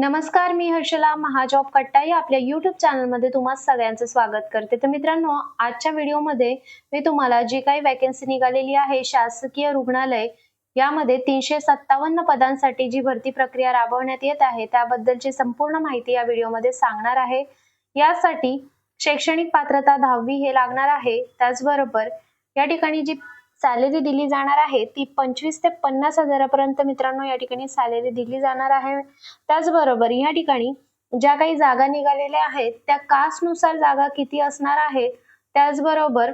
नमस्कार मी हर्षला महाजॉब कट्टा या आपल्या युट्यूब चॅनलमध्ये तुम्हा सगळ्यांचं स्वागत करते. तर मित्रांनो आजच्या व्हिडिओमध्ये मी तुम्हाला जी काही वॅकन्सी निघालेली आहे शासकीय रुग्णालय यामध्ये तीनशे सत्तावन्न पदांसाठी जी भरती प्रक्रिया राबवण्यात येत आहे त्याबद्दलची संपूर्ण माहिती या व्हिडिओमध्ये सांगणार आहे. यासाठी शैक्षणिक पात्रता दहावी हे लागणार आहे. त्याचबरोबर या ठिकाणी जी सॅलरी दिली जाणार आहे ती पंचवीस ते पन्नास हजारापर्यंत मित्रांनो या ठिकाणी सॅलरी दिली जाणार आहे. त्याचबरोबर या ठिकाणी ज्या काही जागा निघालेल्या आहेत त्या कास्टनुसार जागा किती असणार आहेत त्याचबरोबर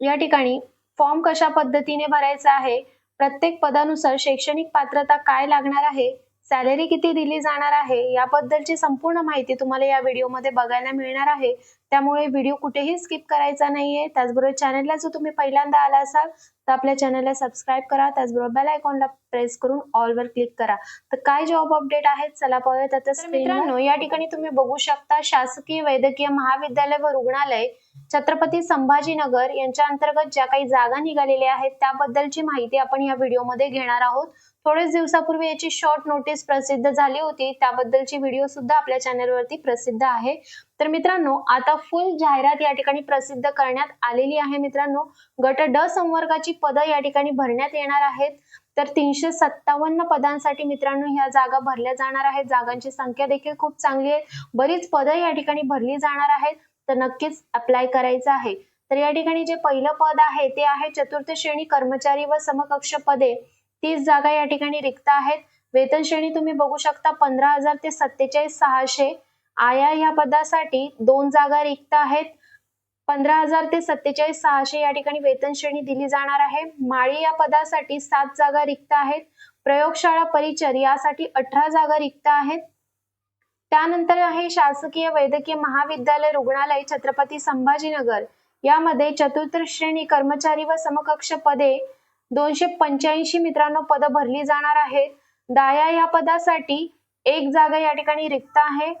या ठिकाणी फॉर्म कशा पद्धतीने भरायचा आहे प्रत्येक पदानुसार शैक्षणिक पात्रता काय लागणार आहे सॅलरी किती दिली जाणार आहे याबद्दलची संपूर्ण माहिती तुम्हाला या व्हिडिओमध्ये बघायला मिळणार आहे. त्यामुळे व्हिडिओ कुठेही स्किप करायचा नाहीये. त्याचबरोबर चॅनलला जर तुम्ही पहिल्यांदा आला असाल तर आपल्या चॅनलला सबस्क्राईब करा. त्याचबरोबर बेल आयकॉनला प्रेस करून ऑल वर क्लिक करा. तर काय जॉब अपडेट आहेत? चला पाहूयात आता मित्रांनो या ठिकाणी तुम्ही बघू शकता शासकीय वैद्यकीय महाविद्यालय व रुग्णालय छत्रपती संभाजीनगर यांच्या अंतर्गत ज्या काही जागा निघालेल्या आहेत त्याबद्दलची माहिती आपण या व्हिडिओमध्ये घेणार आहोत. थोडेच दिवसापूर्वी याची शॉर्ट नोटीस प्रसिद्ध झाली होती. त्याबद्दलची व्हिडिओ सुद्धा आपल्या चॅनलवरती प्रसिद्ध आहे. तर मित्रांनो आता फुल जाहिरात या ठिकाणी प्रसिद्ध करण्यात आलेली आहे मित्रांनो. गट ड संवर्गाची पदं या ठिकाणी भरण्यात येणार आहेत. तर तीनशे सत्तावन्न पदांसाठी मित्रांनो ह्या जागा भरल्या जाणार आहेत. जागांची संख्या देखील खूप चांगली आहे. बरीच पदं या ठिकाणी भरली जाणार आहेत. तर नक्कीच अप्लाय करायचं आहे. तर या ठिकाणी जे पहिलं पद आहे ते आहे चतुर्थ श्रेणी कर्मचारी व समकक्ष पदे. तीस जागा या ठिकाणी रिक्त आहेत. वेतन श्रेणी तुम्ही बघू शकता पंधरा हजार ते सत्तेचाळीस सहाशे. आया या पदासाठी दोन जागा रिक्त आहेत. पंधरा हजार ते सत्तेचाळीस सहाशे या ठिकाणी वेतन श्रेणी दिली जाणार आहे. माळी या पदासाठी सात जागा रिक्त आहेत. प्रयोगशाळा परिचर यासाठी अठरा जागा रिक्त आहेत. त्यानंतर आहे शासकीय वैद्यकीय महाविद्यालय रुग्णालय छत्रपती संभाजीनगर. यामध्ये चतुर्थ श्रेणी कर्मचारी व समकक्ष पदे दोनशे पंच्याऐंशी मित्रांनो पदं भरली जाणार आहेत. दाया या पदासाठी एक जागा या ठिकाणी रिक्त आहे.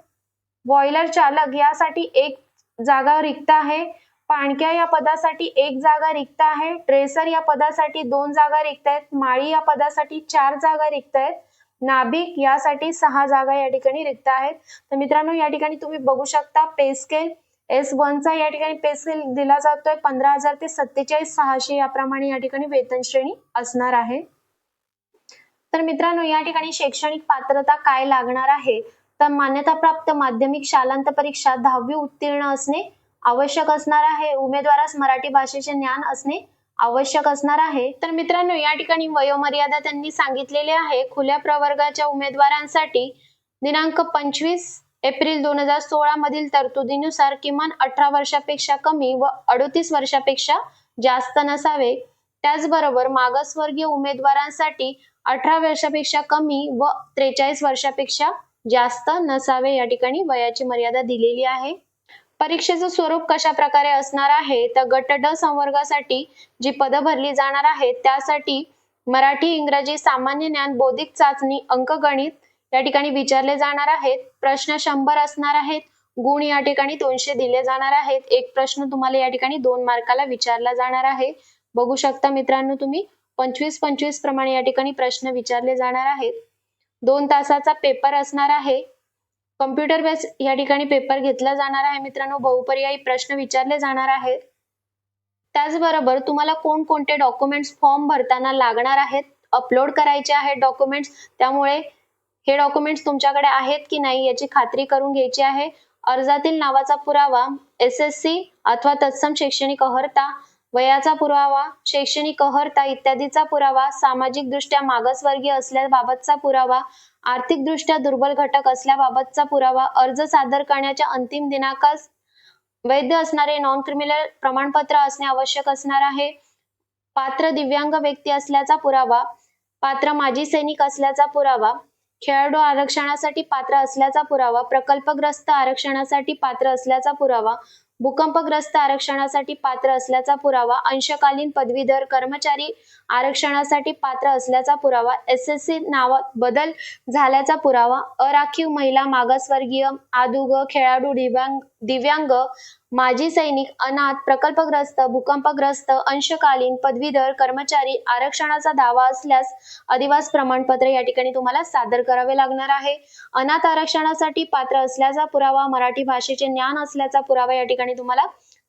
बॉयलर चालक यासाठी एक जागा रिक्त आहे. पाणक्या या पदासाठी एक जागा रिक्त आहे. ट्रेसर या पदासाठी दोन जागा रिक्त आहेत. माळी या पदासाठी चार जागा रिक्त आहेत. नाभिक यासाठी सहा जागा या ठिकाणी रिक्त आहेत. तर मित्रांनो या ठिकाणी तुम्ही बघू शकता पेस्केल एस चा या ठिकाणी पेस्केल दिला जातोय. पंधरा हजार ते सत्तेचाळीस सहाशे याप्रमाणे या ठिकाणी वेतन श्रेणी असणार आहे. तर मित्रांनो या ठिकाणी शैक्षणिक पात्रता काय लागणार आहे? तर मान्यताप्राप्त माध्यमिक शालांत परीक्षा दहावी उत्तीर्ण असणे आवश्यक असणार आहे. उमेदवारास मराठी भाषेचे ज्ञान असणे आवश्यक असणार आहे. तर मित्रांनो या ठिकाणी वयोमर्यादा त्यांनी सांगितलेली आहे. खुल्या प्रवर्गाच्या उमेदवारांसाठी दिनांक पंचवीस एप्रिल दोन हजार सोळा मधील तरतुदीनुसार किमान अठरा वर्षापेक्षा कमी व अडतीस वर्षापेक्षा जास्त नसावे. त्याचबरोबर मागासवर्गीय उमेदवारांसाठी अठरा वर्षापेक्षा कमी व त्रेचाळीस वर्षापेक्षा जास्त नसावे या ठिकाणी वयाची मर्यादा दिलेली आहे. परीक्षेचं स्वरूप कशा प्रकारे असणार आहे? तर गट ड संवर्गासाठी जी पदं भरली जाणार आहेत त्यासाठी मराठी इंग्रजी सामान्य ज्ञान बौद्धिक चाचणी अंकगणित या ठिकाणी विचारले जाणार आहेत. प्रश्न शंभर असणार आहेत. गुण या ठिकाणी दोनशे दिले जाणार आहेत. एक प्रश्न तुम्हाला या ठिकाणी दोन मार्काला विचारला जाणार आहे. बघू शकता मित्रांनो तुम्ही पंचवीस पंचवीस प्रमाणे या ठिकाणी प्रश्न विचारले जाणार आहेत. दोन तासाचा पेपर असणार आहे. कम्प्युटर बेस या ठिकाणी पेपर घेतला जाणार आहे. मित्रांनो बहुपर्यायी प्रश्न विचारले जाणार आहेत. त्याचबरोबर तुम्हाला कोणकोणते डॉक्युमेंट्स फॉर्म भरताना लागणार आहेत अपलोड करायचे आहेत डॉक्युमेंट्स त्यामुळे हे डॉक्युमेंट्स तुमच्याकडे आहेत की नाही याची खात्री करून घ्यायची आहे. अर्जातील नावाचा पुरावा एस एस सी अथवा तत्सम शैक्षणिक अहर्ता वयाचा पुरावा शैक्षणिक अहर्ता इत्यादीचा पुरावा सामाजिक दृष्ट्या मागासवर्गीय असल्याबाबतचा पुरावा आर्थिक दृष्ट्या दुर्बल घटक असल्याबाबतचा पुरावा अर्ज सादर करण्याच्या अंतिम दिनांकास वैध असणारे नॉन क्रिमिनल प्रमाणपत्र असणे आवश्यक असणार आहे. पात्र दिव्यांग व्यक्ती असल्याचा पुरावा पात्र माजी सैनिक असल्याचा पुरावा खेळाडू आरक्षणासाठी पात्र असल्याचा पुरावा प्रकल्पग्रस्त आरक्षणासाठी पात्र असल्याचा पुरावा भूकंपग्रस्त आरक्षणासाठी पात्र असल्याचा पुरावा अंशकालीन पदवीधर कर्मचारी आरक्षणासाठी पात्र असल्याचा पुरावा एस एस सी नावात बदल झाल्याचा पुरावा अराखीव महिला मागासवर्गीय आदुग खेळाडू दिव्यांग दिव्यांग माजी सैनिक अनाथ प्रकल्पग्रस्त भूकंपग्रस्त अंशकालीन पदवीधर कर्मचारी आरक्षणाचा दावा असल्यास अधिवास प्रमाणपत्र या ठिकाणी तुम्हाला सादर करावे लागणार आहे. अनाथ आरक्षणासाठी पात्र असल्याचा पुरावा मराठी भाषेचे ज्ञान असल्याचा पुरावा या ठिकाणी तुम्हाला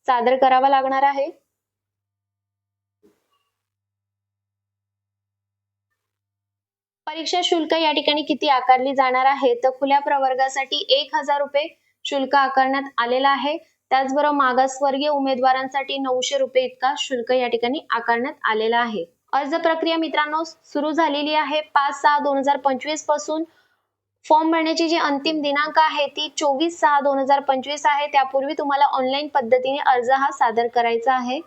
सादर करावा लागणार आहे. परीक्षा शुल्क या ठिकाणी किती आकारली जाणार आहे? तर खुल्या प्रवर्गासाठी एक हजार रुपये शुल्क आकारण्यात आलेला आहे. त्याचबरोबर मागासवर्गीय उमेदवारांसाठी नऊशे रुपये इतका शुल्क या ठिकाणी आकारण्यात आलेला आहे. अर्ज प्रक्रिया मित्रांनो सुरू झालेली आहे. पाच सहा दोन हजार पंचवीसपासून फॉर्म भरण्याची जी अंतिम दिनांक आहे ती चोवीस सहा दोन हजार पंचवीस आहे. त्यापूर्वी तुम्हाला ऑनलाईन पद्धतीने अर्ज हा सादर करायचा आहे.